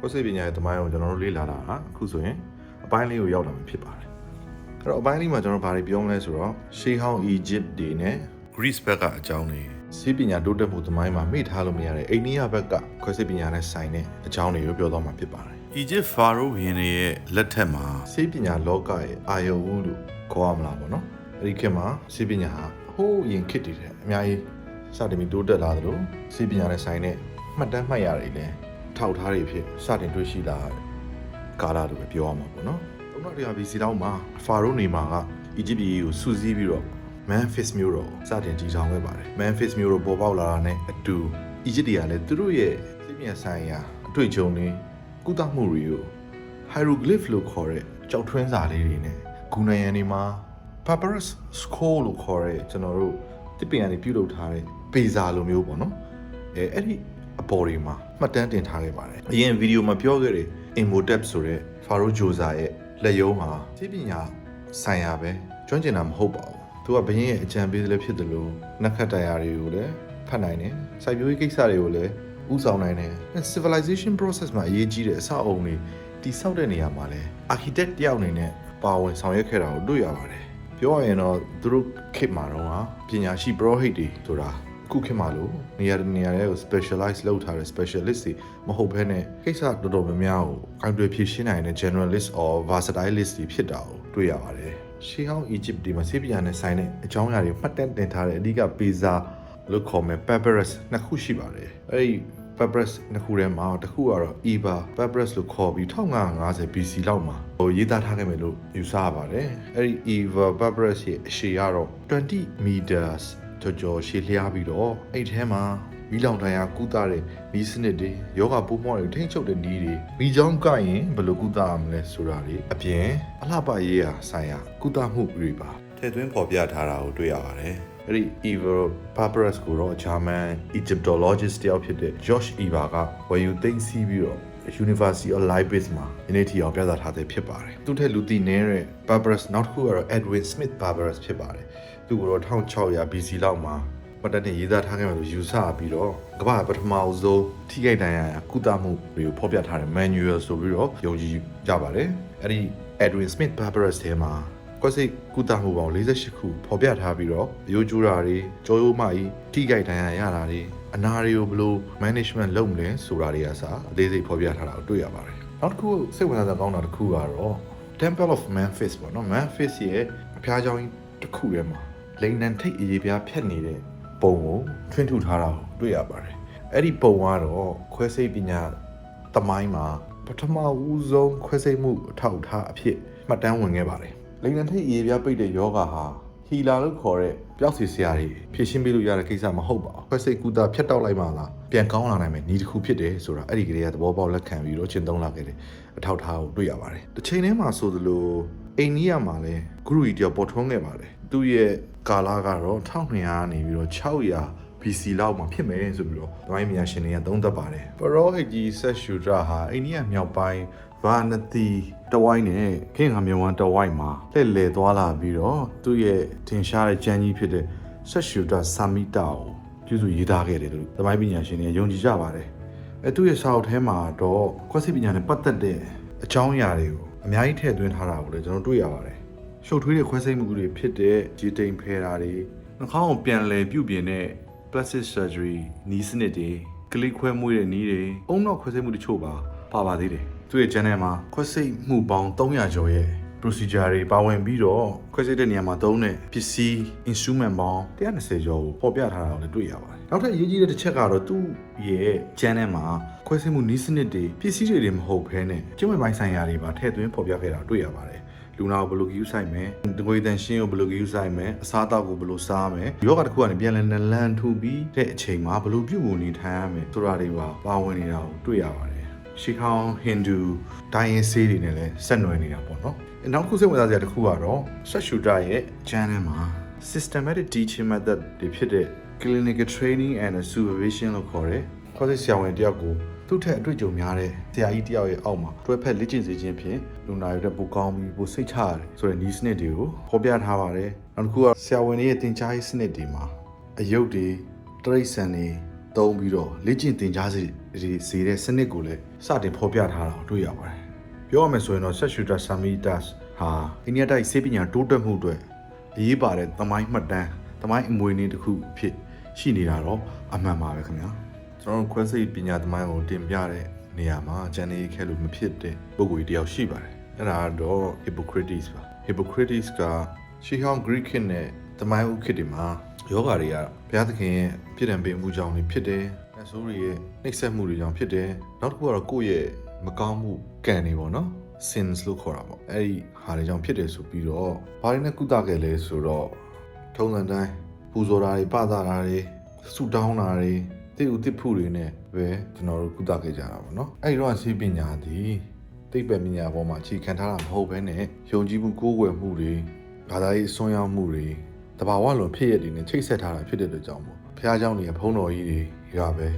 ကိုယ်စိတ်ပညာရဲ့တမိုင်းကိုကျွန်တော်တို့လေ့လာတာဟာအခုဆိုရင်အပိုင်းလေးကိုရောက်လာမှဖြစ်ပါတယ်အဲ့တော့အပိုင်းလေးမှာကျွန်တော်ဘာတွေပြောမလဲဆိုတော့ရှေးဟောင်း Egypt တွေနဲ့ Greece ဘက်ကအကြောင်းတွေစိတ်ပညာတိုးတက်မှုတမိုင်းမှာမေ့ထားလို့မရတဲ့အိန္ဒိယဘက်ကခွဲစိတ်ပညာနဲ့ဆိုင်တဲ့အကြောင်းတွေကိုပြောသွားမှာဖြစ်ပါတယ် Egypt Pharaoh ဘုရင်တွေရဲ့လက်ထက်မှာစိတ်ပညာလောကရဲ့အာယုံဦးလို့ခေါ်ရမလားပေါ့နော်အဲ့ဒီခေတ်မှာစိတ်ပညာဟာဟိုးရင်ခေတ်တည်းတဲ့အများကြီးစတင်ပြီးတိုးတက်လာသလိုစိတ်ပညာနဲ့ဆိုင်တဲ့မှတ်တမ်းမှတ်ရတွေလည်း ထောက်ထားတွေဖြစ်စတင်တွေ့ရှိလာကာလလို့ပဲပြောရမှာပေါ့နော်၃000ဘီစီတောင်းမှာဖာရိုးနေမှာကအီဂျစ်ပြည်ကိုစူးစီးပြီးတော့ Memphis မြို့တော်စတင်တည်ထောင်ခဲ့ပါတယ် Memphis မြို့တော်ပေါ်ပေါက်လာတာနဲ့အတူအီဂျစ်တွေကလည်းသူတို့ရဲ့စိတ်မြတ်ဆိုင်ရာအတွေ့အကြုံတွေကုသမှုတွေကို hieroglyph လို့ခေါ်တဲ့ကြောက်ထွင်းစာလေးတွေနဲ့ဂူနယံတွေမှာ papyrus scroll လို့ခေါ်တဲ့ကျွန်တော်တို့တစ်ပင်ကနေပြုလုပ်ထားတဲ့ပေစာလိုမျိုးပေါ့နော်အဲအဲ့ဒီ အပေါ်တွေမှာမှတ်တမ်းတင်ထားခဲ့ပါတယ်အရင်ဗီဒီယိုမှာပြောခဲ့တဲ့ Imhotep ဆိုတဲ့ Pharaoh Djoser ရဲ့လက်ယုံဟာသိပညာဆိုင်ရာပဲကျွမ်းကျင်တာမဟုတ်ပါဘူးသူကဘရင်ရဲ့အကြံပေးလည်းဖြစ်တယ်လို့နက္ခတ်တရားတွေကိုလည်းဖတ်နိုင်တယ်စိုက်ပျိုးရေးကိစ္စတွေကိုလည်းဥဆောင်နိုင်တယ် civilization process မှာအရေးကြီးတဲ့အဆောက်အအုံတွေတိဆောက်တဲ့နေရာမှာလည်း architect တယောက်အနေနဲ့ပါဝင်ဆောင်ရွက်ခဲ့တာကိုတွေ့ရပါတယ်ပြောရရင်တော့သူတို့ခေတ်မှာတော့ဟာပညာရှိ pro hate တွေဆိုတာ ခုခေတ်မှာလို့နေရာတစ်နေရာတွေကို specialize လုပ်ထားတဲ့ specialist တွေမဟုတ်ဘဲနဲ့ကိစ္စတော်တော်များများကိုအင်တွယ်ဖြည့်ရှင်းနိုင်တဲ့ generalist or versatilist တွေဖြစ်တာကိုတွေ့ရပါတယ်ရှေးဟောင်း Egypt ဒီမှာဆေးပညာနဲ့ဆိုင်တဲ့အကြောင်းအရာတွေမှတ်တမ်းတင်ထားတဲ့အဓိကပေစာလို့ခေါ်မဲ့ papyrus နှစ်ခုရှိပါတယ်အဲ့ဒီ papyrus နှစ်ခုထဲမှာတစ်ခုကတော့ Eba papyrus လို့ခေါ်ပြီး1550 BC လောက်မှာဟိုရေးသားထားခဲ့မယ်လို့ယူဆရပါတယ်အဲ့ဒီ Eva papyrus ရဲ့အရှည်ကတော့20 meters ကျော်ကျော်ရှည်လျားပြီးတော့အဲ့ထဲမှာမီးလောင်တန်ရာကုသတဲ့မီးစနစ်တွေယောဂပိုးမွှားတွေထိမ့်ချုပ်တဲ့နည်းတွေမီးချောင်းကရင်ဘယ်လိုကုသရမလဲဆိုတာတွေအပြင်အလှပရေးရာဆိုင်ရာကုသမှုတွေပါထည့်သွင်းဖော်ပြထားတာကိုတွေ့ရပါတယ်အဲ့ဒီ Eva Papyrus ကိုတော့ German Egyptologist တယောက်ဖြစ်တဲ့ Josh Eva ကဝယ်ယူသိမ်းဆည်းပြီးတော့ University of Leipzig မှာယနေ့ထီအောင်ပြသထားတဲ့ဖြစ်ပါတယ်။သူထက်လူသိနေတဲ့ Barbarus နောက်တစ်ခုကတော့ Edwin Smith Barbarus ဖြစ်ပါတယ်။ သူကတော့1600 BC လောက်မှာပတ်သက်တဲ့ရေးသားထားခဲ့တယ်လို့ယူဆပြီးတော့ကမ္ဘာပထမအဆုံးထိခိုက်ဒဏ်ရာရကုသမှုတွေကိုဖော်ပြထားတဲ့ manual ဆိုပြီးတော့ယုံကြည်ကြပါတယ်။အဲ့ဒီ Edwin Smith Barbarus ထဲမှာကွက်စိတ်ကုသမှုပေါင်း48ခုဖော်ပြထားပြီးတော့ရိုးကျိုးတာတွေကြောရိုးမကြီးထိခိုက်ဒဏ်ရာရတာတွေအနာတွေကိုဘယ်လို management လုပ်မလဲဆိုတာတွေကစအသေးစိတ်ဖော်ပြထားတာကိုတွေ့ရပါတယ်။နောက်တစ်ခုစိတ်ဝင်စားစရာကောင်းတာတစ်ခုကတော့ Temple of Memphis ပေါ့နော် Memphis ရဲ့အဖျားကြောင်ကြီးတစ်ခုထဲမှာ လိန်နံထိတ်အရေးပြားဖြတ်နေတဲ့ပုံကိုထွင်းထုထားတာကိုတွေ့ရပါတယ်။အဲ့ဒီပုံကတော့ခွဲစိတ်ပညာတမိုင်းမှာပထမဦးဆုံးခွဲစိတ်မှုအထောက်အထားအဖြစ်မှတ်တမ်းဝင်ခဲ့ပါတယ်။လိန်နံထိတ်အရေးပြားပိတ်တဲ့ယောဂါဟာဟီလာလို့ခေါ်တဲ့ပျောက်စီဆရာတွေဖြည့်ရှင်းပေးလို့ရတဲ့ကိစ္စမဟုတ်ပါဘူး။ခွဲစိတ်ကူတာဖြတ်တောက်လိုက်မှလားပြန်ကောင်းလာနိုင်မယ်ဤတစ်ခုဖြစ်တယ်ဆိုတာအဲ့ဒီကလေးကသဘောပေါက်လက်ခံပြီးတော့ကျင့်သုံးလာခဲ့တယ်အထောက်ထားကိုတွေ့ရပါတယ်။တစ်ချိန်တည်းမှာဆိုသလိုအိန္ဒိယမှာလည်းဂရုကြီးတယောက်ပေါ်ထွန်းခဲ့ပါတယ်။ သူ့ရဲ့ကာလကတော့1200ကနေပြီးတော့600 BC လောက်မှာဖြစ်မယ်ဆိုပြီးတော့ဒမိုင်းမြာရှင်တွေကသုံးသပ်ပါတယ်ပရောဟိတ်ကြီးဆက်ရှူဒရာဟာအိန္ဒိယမြောက်ပိုင်းဗာနတိတဝိုင်းနဲ့ခင်ဟာမြေဝမ်းတဝိုင်းမှာလှည့်လည်သွားလာပြီးတော့သူ့ရဲ့ထင်ရှားတဲ့ကြမ်းကြီးဖြစ်တဲ့ဆက်ရှူဒရာဆာမီတာကိုပြုစုရေးသားခဲ့တယ်လို့ဒမိုင်းပညာရှင်တွေကယုံကြည်ကြပါတယ်အဲသူ့ရဲ့စာအုပ်ထဲမှာတော့ကွက်စစ်ပညာနဲ့ပတ်သက်တဲ့အကြောင်းအရာတွေကိုအများကြီးထည့်သွင်းထားတာကိုလည်းကျွန်တော်တွေ့ရပါတယ် ရှုပ်ထွေးတဲ့ခွဲစိတ်မှုတွေဖြစ်တဲ့ဂျီတိန်ဖဲတာတွေနှာခေါင်းကိုပြန်လည်ပြုပြင်တဲ့ plastic surgery နီးစနစ်တွေကလေးခွဲမှုတဲ့နီးတွေအုံနောက်ခွဲစိတ်မှုတချို့ပါပါပါသေးတယ်သူ့ရဲ့ channel မှာခွဲစိတ်မှုပေါင်း300ကျော်ရဲ့ procedure တွေပါဝင်ပြီးတော့ခွဲစိတ်တဲ့နေရာမှာသုံးတဲ့ပစ္စည်း instrument ပေါင်း120ကျော်ကိုပေါ်ပြထားတာကိုလည်းတွေ့ရပါတယ်နောက်ထပ်အရေးကြီးတဲ့တစ်ချက်ကတော့သူ့ရဲ့ channel မှာခွဲစိတ်မှုနီးစနစ်တွေပစ္စည်းတွေတွေမဟုတ်ဘဲနဲ့ကျင့်ဝတ်ပိုင်းဆိုင်ရာတွေပါထည့်သွင်းပေါ်ပြခဲ့တာတွေ့ရပါတယ် လူနာကိုဘယ်လိုဂယူးဆိုင်မယ်တငွေတန်ရှင်းကိုဘယ်လိုဂယူးဆိုင်မယ်အစားအသောက်ကိုဘယ်လိုစားမယ်ယောဂတစ်ခုကနေပြန်လဲနလန်ထူပြီးတဲ့အချိန်မှာဘယ်လိုပြုမှုနေထိုင်ရမယ်ဆိုတာတွေပါပါဝင်နေတာကိုတွေ့ရပါတယ်ရှီခေါင်ဟင်ဒူဒိုင်းရင်ဆေးတွေနဲ့လည်းဆက်နွယ်နေတာပေါ့နော်အဲနောက်တစ်ခုစိတ်ဝင်စားစရာတစ်ခုကတော့ဆက်ရှူတာရဲ့ channel မှာ systematic teaching method တွေဖြစ်တဲ့ clinical training and supervision လို့ခေါ်တဲ့ခေါ်စစ်ဆရာဝန်တယောက်ကို သူ့ထက်အတွေ့အကြုံများတဲ့ဆရာကြီးတယောက်ရဲ့အောက်မှာတွဲဖက်လေ့ကျင့်စေခြင်းဖြင့်လူနာတွေအတွက်ပိုကောင်းပြီးပိုစိတ်ချရတယ်ဆိုတဲ့ဤစနစ်တွေကိုဖော်ပြထားပါတယ်နောက်တစ်ခုကဆရာဝန်တွေရဲ့သင်ကြားရေးစနစ်တွေမှာအယုတ်တွေတရိတ်ဆန်တွေသသုံးပြီးတော့လေ့ကျင့်သင်ကြားစီစီတဲ့စနစ်ကိုလည်းစတင်ဖော်ပြထားတာကိုတွေ့ရပါတယ်ပြောရမယ်ဆိုရင်တော့ဆက်ရှူတာဆာမီတာစ်ဟာအိန္ဒိယတိုက်စေပညာတိုးတက်မှုအတွက်အရေးပါတဲ့သမိုင်းမှတ်တမ်းသမိုင်းအမွေအနှစ်တစ်ခုအဖြစ်ရှိနေတာတော့အမှန်ပါပဲခင်ဗျာ ကျွန်တော်တို့ခွဲစိတ်ပညာသမိုင်းကိုတင်ပြတဲ့နေရာမှာဂျန်နေခဲလို့မဖြစ်တဲ့ပုဂ္ဂိုလ်ကြီးတစ်ယောက်ရှိပါတယ်အဲ့ဒါကတော့ Hippocrates ပါ Hippocrates ကရှီဟောင်း Greek ခေတ်နဲ့သမိုင်းဥခေတ်တွေမှာယောဂတွေကဘုရားသခင်ရဲ့ပြည်တံပေးမှုကြောင့်နေဖြစ်တယ်။နတ်ဆိုးတွေရဲ့နှိပ်စက်မှုတွေကြောင့်ဖြစ်တယ်။နောက်တစ်ခုကတော့ကိုယ့်ရဲ့မကောင်းမှုကံတွေပေါ့နော် sins လို့ခေါ်တာပေါ့။အဲ့ဒီဟာတွေကြောင့်ဖြစ်တယ်ဆိုပြီးတော့ဘာတွေနဲ့ကုသခဲ့လဲဆိုတော့ထုံးစံတိုင်းပူဇော်တာတွေပသတာတွေဆုတောင်းတာတွေ တိဥတိဖို့တွေနဲ့ပဲကျွန်တော်တို့ကုသခဲ့ကြတာပေါ့နော်။အဲ့ဒီတော့ဆေးပညာသည်သိပ္ပံပညာပေါ်မှာအခြေခံထားတာမဟုတ်ဘဲနဲ့ယုံကြည်မှုကိုးကွယ်မှုတွေဘာသာရေးအစွမ်းရောက်မှုတွေတဘာဝလွန်ဖြစ်ရည်တွေနဲ့ချိတ်ဆက်ထားတာဖြစ်တဲ့အတွက်ကြောင့်မို့ဘုရားကျောင်းတွေဘုန်းတော်ကြီးတွေကပဲ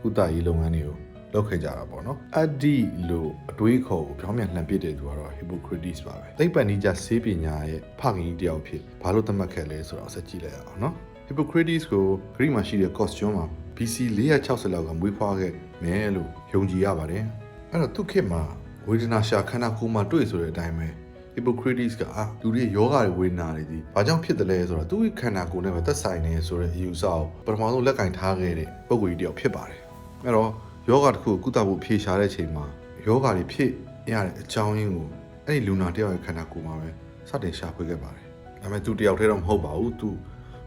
ကုသရေးလုပ်ငန်းတွေကိုလုပ်ခဲ့ကြတာပေါ့နော်အဒ္ဒီလို့အတွေးခေါ်ကိုပြောင်းပြန်လှန်ပစ်တဲ့သူကတော့ Hippocrates ပါပဲသိပ္ပံနိကြဆေးပညာရဲ့ဖခင်ကြီးတယောက်ဖြစ်ဘာလို့သတ်မှတ်ခဲ့လဲဆိုတော့ဆက်ကြည့်လိုက်အောင်နော် Hippocrates ကို Greek မှာရှိတဲ့ costume မှာ BC 460လောက်ကမွေးဖွားခဲ့မယ်လို့ယုံကြည်ရပါတယ်အဲ့တော့သူခေတ်မှာဝေဒနာရှာခန္ဓာကိုယ်မှာတွေ့ဆိုတဲ့အတိုင်းပဲ Hippocrates ကအာလူတွေယောဂတွေဝေဒနာတွေဒီဘာကြောင့်ဖြစ်တယ်လဲဆိုတော့သူ့ရဲ့ခန္ဓာကိုယ်နဲ့ပဲသက်ဆိုင်နေဆိုတဲ့အယူဆကိုပထမဆုံးလက်ကင်ထားခဲ့တဲ့ပုံကိုယ်ကြီးတယောက်ဖြစ်ပါတယ်အဲ့တော့ယောဂတစ်ခုကိုကုသဖို့ဖြေရှာတဲ့ချိန်မှာယောဂတွေဖြစ်ရတဲ့အကြောင်းရင်းကိုအဲ့ဒီလူနာတယောက်ရဲ့ခန္ဓာကိုယ်မှာပဲစတင်ရှာဖွေခဲ့ပါတယ်ဒါပေမဲ့သူတယောက်တည်းတော့မဟုတ်ပါဘူးသူ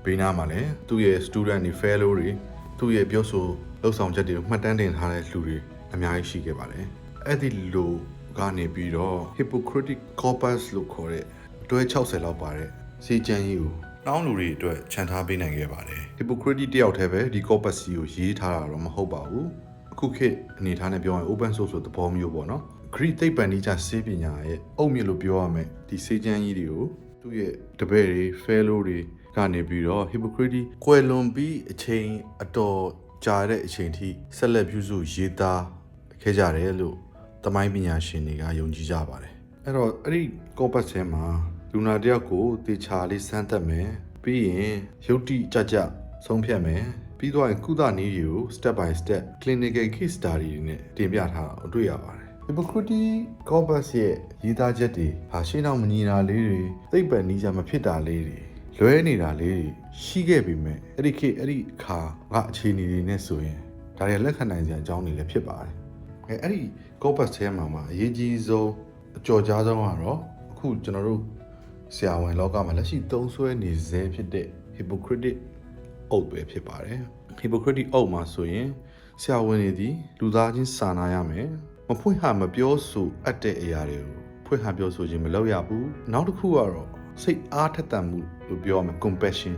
ဘေးနားမှာလည်းသူ့ရဲ့ student တွေ fellow တွေ သူ့ရဲ့ပြောဆိုလှုပ်ဆောင်ချက်တွေကိုမှတ်တမ်းတင်ထားတဲ့လူတွေအများကြီးရှိခဲ့ပါတယ်အဲ့ဒီလိုကနေပြီးတော့ Hippocratic corpus လို့ခေါ်တဲ့အတွဲ60လောက်ပါတဲ့စီချမ်းကြီးကိုတောင်းလူတွေအတွက်ခြံထားပေးနိုင်ခဲ့ပါတယ် Hippocrates တယောက်တည်းပဲဒီ corpus ကြီးကိုရေးထားတာတော့မဟုတ်ပါဘူးအခုခေတ်အနေထားနဲ့ပြောရင် open source ဆိုသဘောမျိုးပေါ့နော် Greek သိပ္ပံနည်းကျစေပညာရဲ့အုတ်မြစ်လို့ပြောရမယ်ဒီစေချမ်းကြီးတွေကိုသူ့ရဲ့တပည့်တွေ fellow တွေ ကနေပြီးတော့ Hippocrates ကွယ်လွန်ပြီးအချိန်အတော်ကြာတဲ့အချိန်ထိဆက်လက်ပြုစုရေးသားခဲ့ကြတယ်လို့သမိုင်းပညာရှင်တွေကယုံကြည်ကြပါတယ်အဲ့တော့အဲ့ဒီ compass ထဲမှာလူနာတယောက်ကိုတေချာလေးစမ်းသပ်မယ်ပြီးရင်ရုပ်တိကြကြဆုံးဖြတ်မယ်ပြီးတော့ကုသနည်းတွေကို step by step clinical case study တွေနဲ့တင်ပြထားတာကိုတွေ့ရပါတယ် Hippocrates compass ရဲ့ရေးသားချက်တွေဟာရှင်းအောင်မညီတာလေးတွေသိပ္ပံနည်းကြမဖြစ်တာလေးတွေ လွဲနေတာလေးတွေရှိခဲ့ပေမဲ့အဲ့ဒီခေတ်အဲ့ဒီအခါကအခြေအနေတွေနဲ့ဆိုရင်ဒါတွေလက်ခံနိုင်စရာအကြောင်းတွေလည်းဖြစ်ပါတယ်အဲအဲ့ဒီ compass ထဲမှာမှာအရေးကြီးဆုံးအကြော်ကြားဆုံးကတော့အခုကျွန်တော်တို့ဆရာဝန်လောကမှာလက်ရှိသုံးစွဲနေစေဖြစ်တဲ့ Hippocratic အုပ်ပဲဖြစ်ပါတယ် Hippocratic အုပ်မှာဆိုရင်ဆရာဝန်တွေဒီလူသားချင်းစာနာရမယ်မဖွင့်ဟမပြောဆိုအပ်တဲ့အရာတွေကိုဖွင့်ဟပြောဆိုခြင်းမလုပ်ရဘူးနောက်တစ်ခုကတော့ စိတ်အားထက်သန်မှုလို့ပြောရမယ် compassion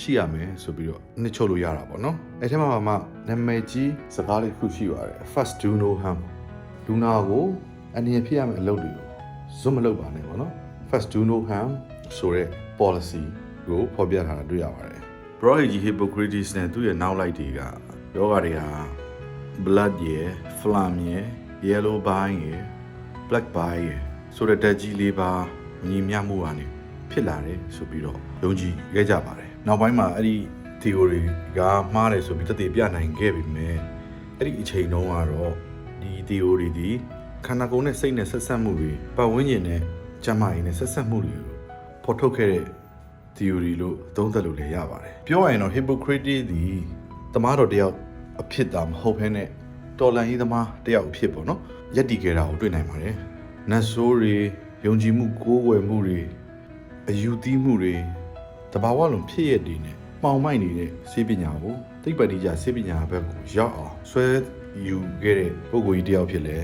ရှိရမယ်ဆိုပြီးတော့နှစ်ချုပ်လို့ရတာပေါ့နော်အဲထဲမှာမှနာမည်ကြီးစကားလေးတစ်ခုရှိပါတယ် first do no harm လူနာကိုအနေနဲ့ဖြစ်ရမယ့်အလုပ်တွေကိုဇွတ်မလုပ်ပါနဲ့ပေါ့နော် first do no harm ဆိုတဲ့ policy ကိုဖော်ပြထားတာတွေ့ရပါတယ် Brohiji Hippocrates နဲ့သူ့ရဲ့နောက်လိုက်တွေကယောဂတွေဟာ blood ရယ် phlegm ရယ် yellow bile ရယ် black bile ရယ်ဆိုတဲ့ဓာတ်ကြီးလေးပါညီမျှမှုကနေ ဖြစ်လာတယ်ဆိုပြီးတော့ယုံကြည်ခဲ့ကြပါတယ်နောက်ပိုင်းမှာအဲ့ဒီ theory ကမှားတယ်ဆိုပြီးတည်ပြနိုင်ခဲ့ပြီမဲ့အဲ့ဒီအချိန်တုန်းကတော့ဒီ theory ဒီခန္ဓာကိုယ်နဲ့စိတ်နဲ့ဆက်ဆက်မှုတွေပတ်ဝန်းကျင်နဲ့ကျန်းမာရေးနဲ့ဆက်ဆက်မှုတွေကိုဖော်ထုတ်ခဲ့တဲ့ theory လို့သုံးသပ်လို့လည်းရပါတယ်ပြောရရင်တော့ Hippocrates ဒီသမားတော်တယောက်အဖြစ်တာမဟုတ်ဘဲနဲ့တော်လန်ရေးသမားတယောက်အဖြစ်ပေါ့နော်ယက်တီခဲ့တာကိုတွေ့နိုင်ပါတယ်နတ်ဆိုးတွေယုံကြည်မှုကိုးကွယ်မှုတွေ အယူသီးမှုတွေတဘာဝလုံးဖြစ်ရတဲ့နဲ့မှောင်မိုက်နေတဲ့စေပညာကိုသိပ္ပံတိကျစေပညာဘက်ကိုရောက်အောင်ဆွဲယူခဲ့တဲ့ပုဂ္ဂိုလ်ကြီးတယောက်ဖြစ်လဲ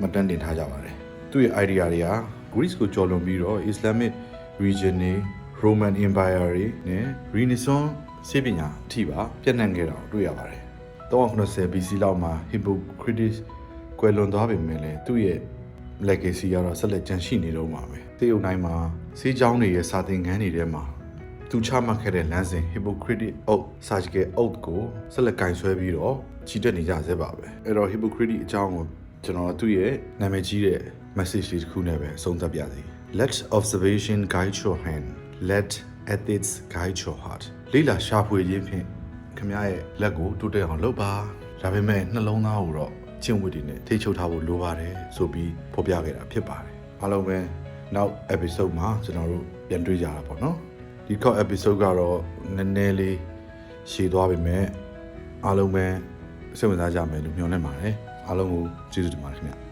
မတန်းတင်ထားကြပါတယ်သူ့ရဲ့ idea တွေက Greece ကိုကျော်လွန်ပြီးတော့ Islamic region တွေ Roman Empire တွေနဲ့ Renaissance စေပညာအထိပါပြန့်နှံ့ခဲ့တာကိုတွေ့ရပါတယ်390 BC လောက်မှာ Hippocrates ကွယ်လွန်သွားပေမဲ့လည်းသူ့ရဲ့ legacy ကတော့ဆက်လက်ကျန်ရှိနေတော့မှာပဲ။သေုံတိုင်းမှာ စေးချောင်းတွေရဲ့စာသင်ခန်းတွေထဲမှာသူချမှတ်ခဲ့တဲ့လမ်းစဉ် Hippocratic Oath Surgical Oath ကိုဆက်လက်ကင်ဆွဲပြီးတော့ချီတက်နေကြဆဲပါပဲ။အဲ့တော့ Hippocratic အကြောင်းကိုကျွန်တော်သူ့ရဲ့နာမည်ကြီးတဲ့ message လေးတစ်ခုနဲ့ပဲအဆုံးသတ်ပြစီ။ Let observation guide your hand. Let ethics guide your heart. လေးလာရှာဖွေခြင်းဖြင့်ခင်ဗျားရဲ့လက်ကိုတိုးတက်အောင်လုပ်ပါဒါပေမဲ့နှလုံးသားကိုတော့ကျင့်ဝတ်တွေနဲ့ထိချုပ်ထားဖို့လိုပါတယ်ဆိုပြီးဖော်ပြခဲ့တာဖြစ်ပါတယ်အားလုံးပဲ နောက် episode မှာကျွန်တော်တို့ပြန်တွေ့ကြတာပေါ့နော်ဒီခေါက် episode ကတော့နည်းနည်းလေးရှည်သွားပြီမဲ့အားလုံးပဲစိတ်ဝင်စားကြမယ်လို့မျှော်လင့်ပါတယ်အားလုံးကိုကျေးဇူးတင်ပါတယ်ခင်ဗျ